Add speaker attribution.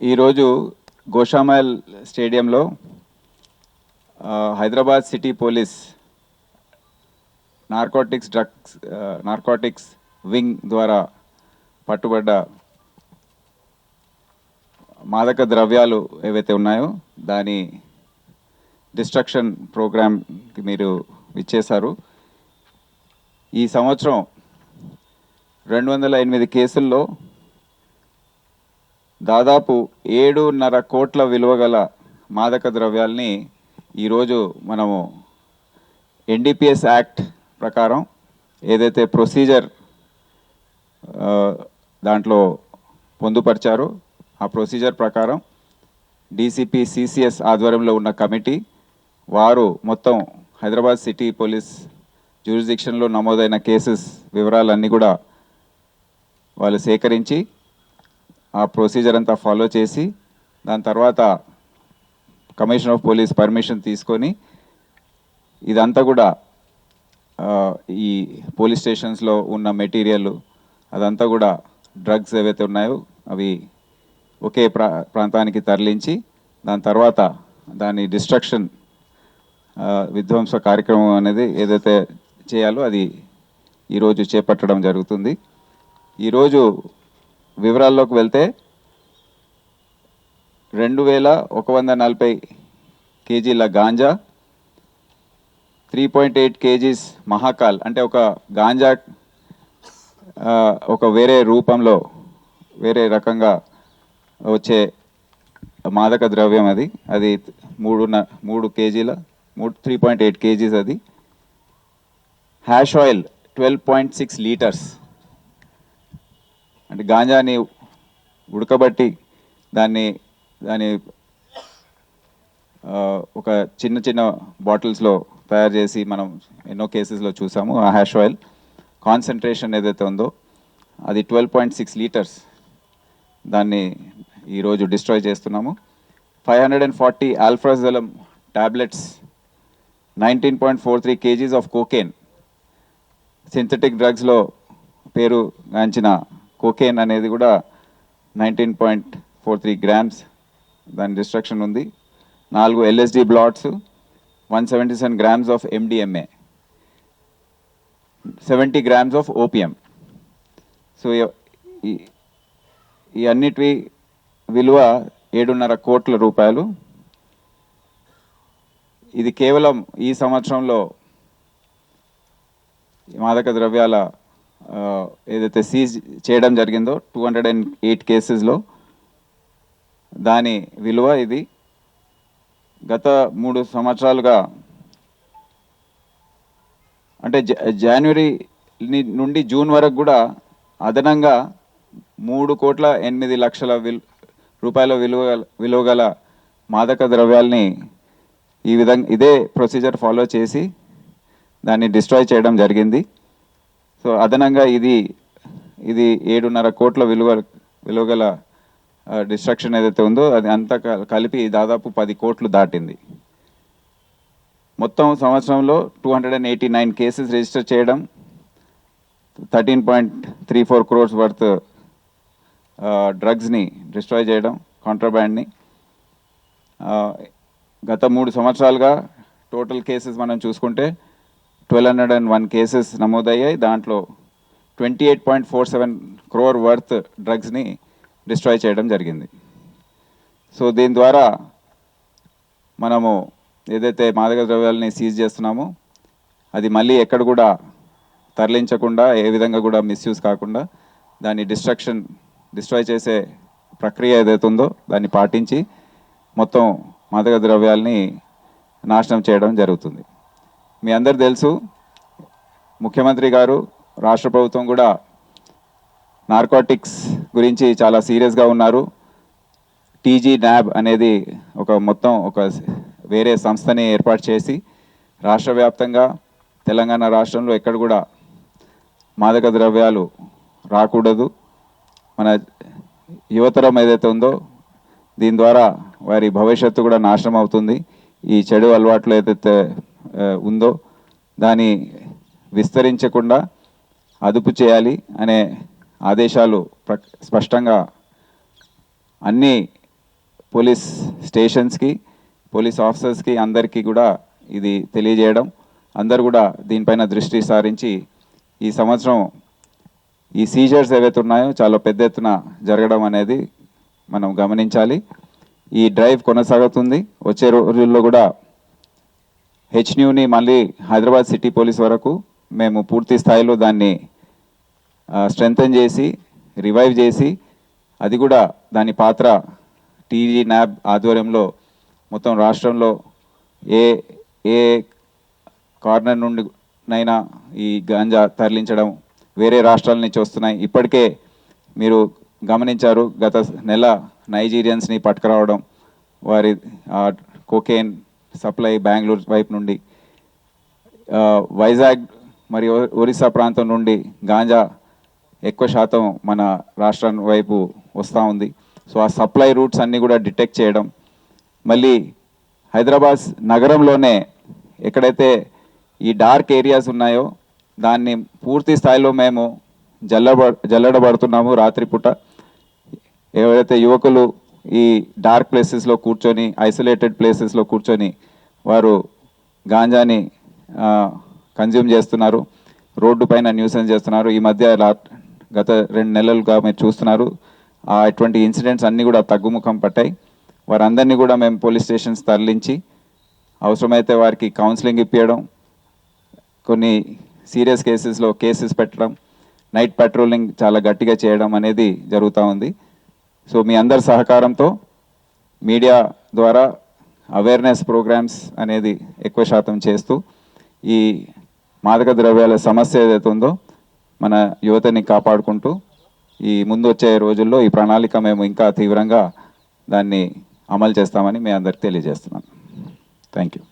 Speaker 1: ఈరోజు గోషామైల్ స్టేడియంలో Hyderabad city police narcotics drugs narcotics wing ద్వారా పట్టుబడ్డ మాదక ద్రవ్యాలు ఏవైతే ఉన్నాయో దాని డిస్ట్రక్షన్ ప్రోగ్రామ్కి మీరు ఇచ్చేశారు ఈ సంవత్సరం రెండు వందల ఎనిమిది కేసుల్లో దాదాపు ఏడున్నర కోట్ల విలువ గల మాదక ద్రవ్యాల్ని ఈరోజు మనము ఎన్డీపీఎస్ యాక్ట్ ప్రకారం ఏదైతే ప్రొసీజర్ దాంట్లో పొందుపరిచారో ఆ ప్రొసీజర్ ప్రకారం డీసీపీ సిసిఎస్ ఆధ్వర్యంలో ఉన్న కమిటీ వారు మొత్తం హైదరాబాద్ సిటీ పోలీస్ జ్యూరిస్డిక్షన్లో నమోదైన కేసెస్ వివరాలన్నీ కూడా వాళ్ళు సేకరించి ఆ ప్రొసీజర్ అంతా ఫాలో చేసి దాని తర్వాత కమిషన్ ఆఫ్ పోలీస్ పర్మిషన్ తీసుకొని ఇదంతా కూడా ఈ పోలీస్ స్టేషన్స్లో ఉన్న మెటీరియల్ అదంతా కూడా డ్రగ్స్ ఏవైతే ఉన్నాయో అవి ఒకే ప్రా ప్రాంతానికి తరలించి దాని తర్వాత దాని డిస్ట్రక్షన్ విధ్వంస కార్యక్రమం అనేది ఏదైతే చేయాలో అది ఈరోజు చేపట్టడం జరుగుతుంది. ఈరోజు వివరాల్లోకి వెళ్తే రెండు వేల ఒక వంద నలభై కేజీల ganja three point eight kgs Mahakal అంటే ఒక గాంజా ఒక వేరే రూపంలో వేరే రకంగా వచ్చే మాదక ద్రవ్యం అది. అది మూడు మూడు కేజీల మూడు త్రీ పాయింట్ ఎయిట్ కేజీస్ అది. Hash oil twelve point six litres. అంటే గాంజాని ఉడకబట్టి దాన్ని దాని ఒక చిన్న చిన్న బాటిల్స్లో తయారు చేసి మనం ఎన్నో కేసెస్లో చూసాము ఆ హ్యాష్ ఆయిల్. కాన్సన్ట్రేషన్ ఏదైతే ఉందో అది ట్వెల్వ్ పాయింట్ సిక్స్ లీటర్స్ దాన్ని ఈరోజు డిస్ట్రాయ్ చేస్తున్నాము. Five hundred and forty alprazolam tablets nineteen point four three kgs of cocaine. Synthetic డ్రగ్స్లో పేరు గాంచిన కోకేన్ అనేది కూడా nineteen point four three grams దాని డిస్ట్రక్షన్ ఉంది. నాలుగు LSD blots one seventy seven grams of MDMA seventy grams of opium so ఈ అన్నిటి విలువ ఏడున్నర కోట్ల రూపాయలు. ఇది కేవలం ఈ సంవత్సరంలో మాదక ద్రవ్యాల ఏదైతే సీజ్ చేయడం జరిగిందో టూ హండ్రెడ్ అండ్ ఎయిట్ కేసెస్లో దాని విలువ ఇది. గత మూడు సంవత్సరాలుగా అంటే జ- జనవరి నుండి జూన్ వరకు కూడా అదనంగా మూడు కోట్ల ఎనిమిది లక్షల విల్ రూపాయల విలువ విలువ గల మాదక ద్రవ్యాల్ని ఈ విధంగా ఇదే ప్రొసీజర్ ఫాలో చేసి దాన్ని డిస్ట్రాయ్ చేయడం జరిగింది. సో అదనంగా ఇది ఇది ఏడున్నర కోట్ల విలువ విలువగల డిస్ట్రక్షన్ ఏదైతే ఉందో అది అంతా క- కలిపి దాదాపు పది కోట్లు దాటింది. మొత్తం సంవత్సరంలో two hundred and eighty nine cases register చేయడం thirteen point three four crores worth డ్రగ్స్ని destroy చేయడం కాంట్రాబ్యాండ్ని గత మూడు సంవత్సరాలుగా టోటల్ కేసెస్ మనం చూసుకుంటే twelve hundred and one cases నమోదయ్యాయి. దాంట్లో twenty eight point four seven crore worth డ్రగ్స్ని destroy చేయడం జరిగింది. సో దీని ద్వారా మనము ఏదైతే మాదక ద్రవ్యాలని సీజ్ చేస్తున్నామో అది మళ్ళీ ఎక్కడ కూడా తరలించకుండా ఏ విధంగా కూడా మిస్యూజ్ కాకుండా దాన్ని డిస్ట్రక్షన్ డిస్ట్రాయ్ చేసే ప్రక్రియ ఏదైతే ఉందో దాన్ని పాటించి మొత్తం మాదక ద్రవ్యాల్ని నాశనం చేయడం జరుగుతుంది. మీ అందరు తెలుసు ముఖ్యమంత్రి గారు రాష్ట్ర ప్రభుత్వం కూడా నార్కోటిక్స్ గురించి చాలా సీరియస్గా ఉన్నారు. టీజీ న్యాబ్ అనేది ఒక మొత్తం ఒక వేరే సంస్థని ఏర్పాటు చేసి రాష్ట్ర వ్యాప్తంగా తెలంగాణ రాష్ట్రంలో ఎక్కడ కూడా మాదక ద్రవ్యాలు రాకూడదు. మన యువతరం ఏదైతే ఉందో దీని ద్వారా వారి భవిష్యత్తు కూడా నాశనం అవుతుంది. ఈ చెడు అలవాట్లు ఏదైతే ఉందో దాన్ని విస్తరించకుండా అదుపు చేయాలి అనే ఆదేశాలు స్పష్టంగా అన్ని పోలీస్ స్టేషన్స్కి పోలీస్ ఆఫీసర్స్కి అందరికీ కూడా ఇది తెలియజేయడం అందరు కూడా దీనిపైన దృష్టి సారించి ఈ సంవత్సరం ఈ సీజర్స్ ఏవైతే ఉన్నాయో చాలా పెద్ద ఎత్తున జరగడం అనేది మనం గమనించాలి. ఈ డ్రైవ్ కొనసాగుతుంది. వచ్చే రోజుల్లో కూడా హెచ్ న్యూని మళ్ళీ హైదరాబాద్ సిటీ పోలీస్ వరకు మేము పూర్తి స్థాయిలో దాన్ని స్ట్రెంగ్తన్ చేసి రివైవ్ చేసి అది కూడా దాని పాత్ర టీజీ న్యాబ్ ఆధ్వర్యంలో మొత్తం రాష్ట్రంలో ఏ ఏ కార్నర్ నుండి నైనా ఈ గాంజా తరలించడం వేరే రాష్ట్రాల నుంచి వస్తున్నాయి. ఇప్పటికే మీరు గమనించారు గత నెల నైజీరియన్స్ని పట్టుకురావడం వారి కోకేన్ సప్లై బెంగళూరు వైపు నుండి వైజాగ్ మరియు ఒరిస్సా ప్రాంతం నుండి గాంజా ఎక్కువ శాతం మన రాష్ట్రం వైపు వస్తూ ఉంది. సో ఆ సప్లై రూట్స్ అన్నీ కూడా డిటెక్ట్ చేయడం మళ్ళీ హైదరాబాద్ నగరంలోనే ఎక్కడైతే ఈ డార్క్ ఏరియాస్ ఉన్నాయో దాన్ని పూర్తి స్థాయిలో మేము జల్లబ జల్లడబడుతున్నాము రాత్రిపూట. ఎవరైతే యువకులు ఈ డార్క్ ప్లేసెస్లో కూర్చొని ఐసోలేటెడ్ ప్లేసెస్లో కూర్చొని వారు గాంజాని కన్జ్యూమ్ చేస్తున్నారు. రోడ్డు పైన న్యూసెన్స్ చేస్తున్నారు. ఈ మధ్య గత రెండు నెలలుగా మీరు చూస్తున్నారు. అటువంటి ఇన్సిడెంట్స్ అన్నీ కూడా తగ్గుముఖం పట్టాయి. వారందరినీ కూడా మేము పోలీస్ స్టేషన్స్ తరలించి అవసరమైతే వారికి కౌన్సిలింగ్ ఇప్పించడం కొన్ని సీరియస్ కేసెస్లో కేసెస్ పెట్టడం నైట్ పెట్రోలింగ్ చాలా గట్టిగా చేయడం అనేది జరుగుతూ ఉంది. సో మీ అందరి సహకారంతో మీడియా ద్వారా అవేర్నెస్ ప్రోగ్రామ్స్ అనేది ఎక్కువ శాతం చేస్తూ ఈ మాదక ద్రవ్యాల సమస్య ఏదైతే ఉందో మన యువతని కాపాడుకుంటూ ఈ ముందు వచ్చే రోజుల్లో ఈ ప్రణాళిక మేము ఇంకా తీవ్రంగా దాన్ని అమలు చేస్తామని మీ అందరికి తెలియజేస్తున్నాను. Thank you